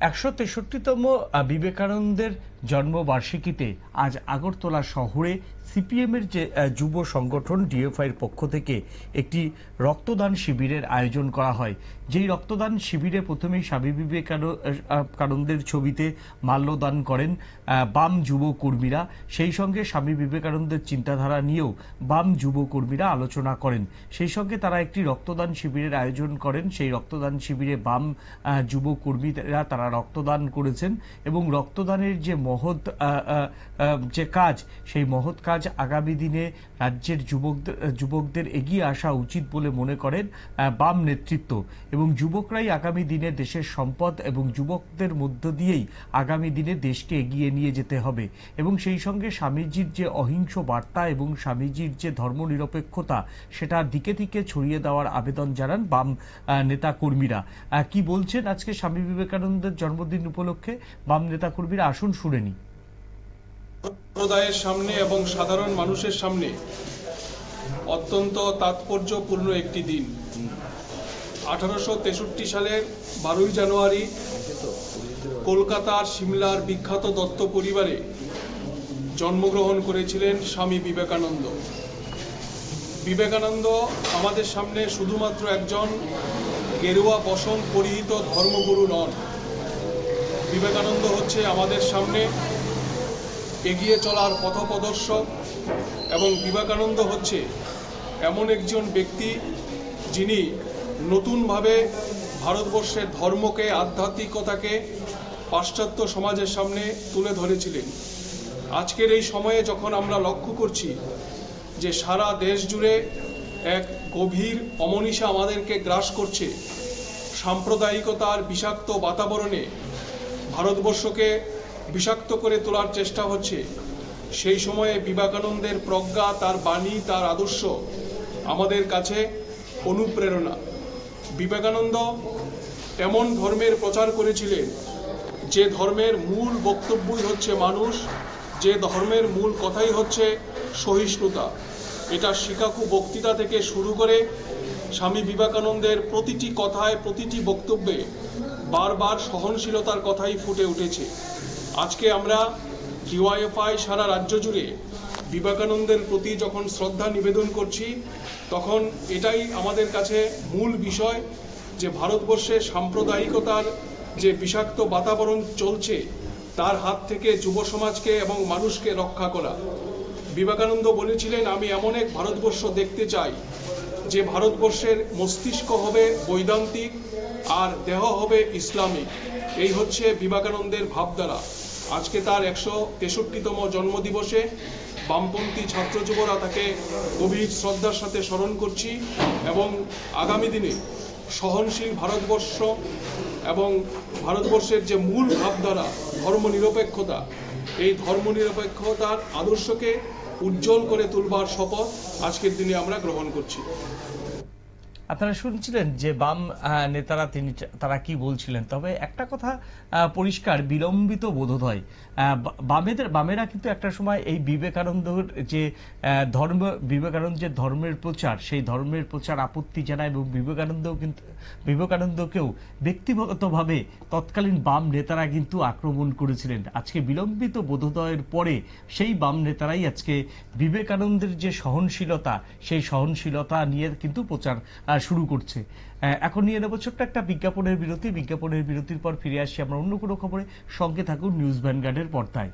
একশো তেষট্টিতম বিবেকানন্দের জন্মবার্ষিকীতে আজ আগরতলা শহরে সিপিএমের যে যুব সংগঠন ডিএফআইয়ের পক্ষ থেকে একটি রক্তদান শিবিরের আয়োজন করা হয়। যেই রক্তদান শিবিরে প্রথমেই স্বামী বিবেকানন্দের ছবিতে মাল্যদান করেন বাম যুব কর্মীরা। সেই সঙ্গে স্বামী বিবেকানন্দের চিন্তাধারা নিয়েও বাম যুব কর্মীরা আলোচনা করেন। সেই সঙ্গে তারা একটি রক্তদান শিবিরের আয়োজন করেন। সেই রক্তদান শিবিরে বাম যুব কর্মীরা তারা রক্তদান করেছেন এবং রক্তদানের যে মহৎ যে কাজ, সেই মহৎ কাজ আগামী দিনে রাজ্যের যুবকদের যুবকদের এগিয়ে আসা উচিত বলে মনে করেন বাম নেতৃত্ব। এবং যুবকরাই আগামী দিনে দেশের সম্পদ এবং যুবকদের মধ্য দিয়েই আগামী দিনে দেশকে এগিয়ে নিয়ে যেতে হবে। এবং সেই সঙ্গে স্বামীজির যে অহিংস বার্তা এবং স্বামীজির যে ধর্মনিরপেক্ষতা সেটা দিকে দিকে ছড়িয়ে দেওয়ার আবেদন জানান বাম নেতা কর্মীরা কি বলছেন আজকে স্বামী বিবেকানন্দের জন্মদিন উপলক্ষে বাম নেতা কর্মীরা আসুন শুনে নি সম্প্রদায়ের সামনে এবং সাধারণ মানুষের সামনে অত্যন্ত তাৎপর্যপূর্ণ একটি দিন। আঠারোশো তেষট্টি সালের বারোই জানুয়ারি কলকাতার সিমলার বিখ্যাত দত্ত পরিবারে জন্মগ্রহণ করেছিলেন স্বামী বিবেকানন্দ। বিবেকানন্দ আমাদের সামনে শুধুমাত্র একজন গেরুয়া বসন পরিহিত ধর্মগুরু নন। বিবেকানন্দ হচ্ছে আমাদের সামনে এগিয়ে চলার পথপ্রদর্শক এবং বিবেকানন্দ হচ্ছে এমন একজন ব্যক্তি যিনি নতুনভাবে ভারতবর্ষের ধর্মকে, আধ্যাত্মিকতাকে, পাশ্চাত্য সমাজের সামনে তুলে ধরেছিলেন। আজকের এই সময়ে যখন আমরা লক্ষ্য করছি যে সারা দেশ জুড়ে এক গভীর অমনীষা আমাদেরকে গ্রাস করছে, সাম্প্রদায়িকতার বিষাক্ত বাতাবরণে ভারতবর্ষকে বিষাক্ত করে তোলার চেষ্টা হচ্ছে। সেই সময়ে বিবেকানন্দের প্রজ্ঞা, তার বাণী, তার আদর্শ আমাদের কাছে অনুপ্রেরণা। বিবেকানন্দ এমন ধর্মের প্রচার করেছিলেন, যে ধর্মের মূল বক্তব্যই হচ্ছে মানুষ, যে ধর্মের মূল কথাই হচ্ছে সহিষ্ণুতা। এটা শিকাকু বক্তৃতা থেকে শুরু করে স্বামী বিবেকানন্দের প্রতিটি কথায়, প্রতিটি বক্তব্যে বারবার সহনশীলতার কথাই ফুটে উঠেছে। আজকে আমরা ডিওয়াইএফআই সারা রাজ্য জুড়ে বিবেকানন্দের প্রতি যখন শ্রদ্ধা নিবেদন করছি, তখন এটাই আমাদের কাছে মূল বিষয় যে ভারতবর্ষে সাম্প্রদায়িকতার যে বিষাক্ত বাতাবরণ চলছে, তার হাত থেকে যুব সমাজকে এবং মানুষকে রক্ষা করা। বিবেকানন্দ বলেছিলেন, আমি এমন এক ভারতবর্ষ দেখতে চাই যে ভারতবর্ষের মস্তিষ্ক হবে বৈদান্তিক আর দেহ হবে ইসলামিক। এই হচ্ছে বিবেকানন্দের ভাবধারা। আজকে তার একশো তেষট্টিতম জন্মদিবসে বামপন্থী ছাত্র যুবরা তাকে গভীর শ্রদ্ধার সাথে স্মরণ করছি এবং আগামী দিনে সহনশীল ভারতবর্ষ এবং ভারতবর্ষের যে মূল ভাবধারা, ধর্মনিরপেক্ষতা, এই ধর্মনিরপেক্ষতার আদর্শকে উজ্জ্বল করে তুলবার শপথ আজকের দিনে আমরা গ্রহণ করছি। আপনারা শুনছিলেন যে বাম নেতারা তিনি তারা কি বলছিলেন? তবে একটা কথা পরিষ্কার, বিলম্বিত বোধোদয়। বামেদের, বামেরা কিন্তু একটা সময় এই বিবেকানন্দর যে ধর্ম, বিবেকানন্দ যে ধর্মের প্রচার, সেই ধর্মের প্রচার আপত্তি জানায় এবং বিবেকানন্দও কিন্তু, বিবেকানন্দকেও ব্যক্তিগতভাবে তৎকালীন বাম নেতারা কিন্তু আক্রমণ করেছিলেন। আজকে বিলম্বিত বোধোদয়ের পরে সেই বাম নেতারাই আজকে বিবেকানন্দের যে সহনশীলতা, সেই সহনশীলতা নিয়ে কিন্তু প্রচার শুরু করছে। এখন নিয়ে নেব ছোট্ট একটা বিজ্ঞাপনের বিরতি। বিজ্ঞাপনের বিরতির পর ফিরে আসছি আমরা অন্য কোনো খবরে। সঙ্গে থাকুন নিউজ ভ্যানগার্ডের পর্দায়।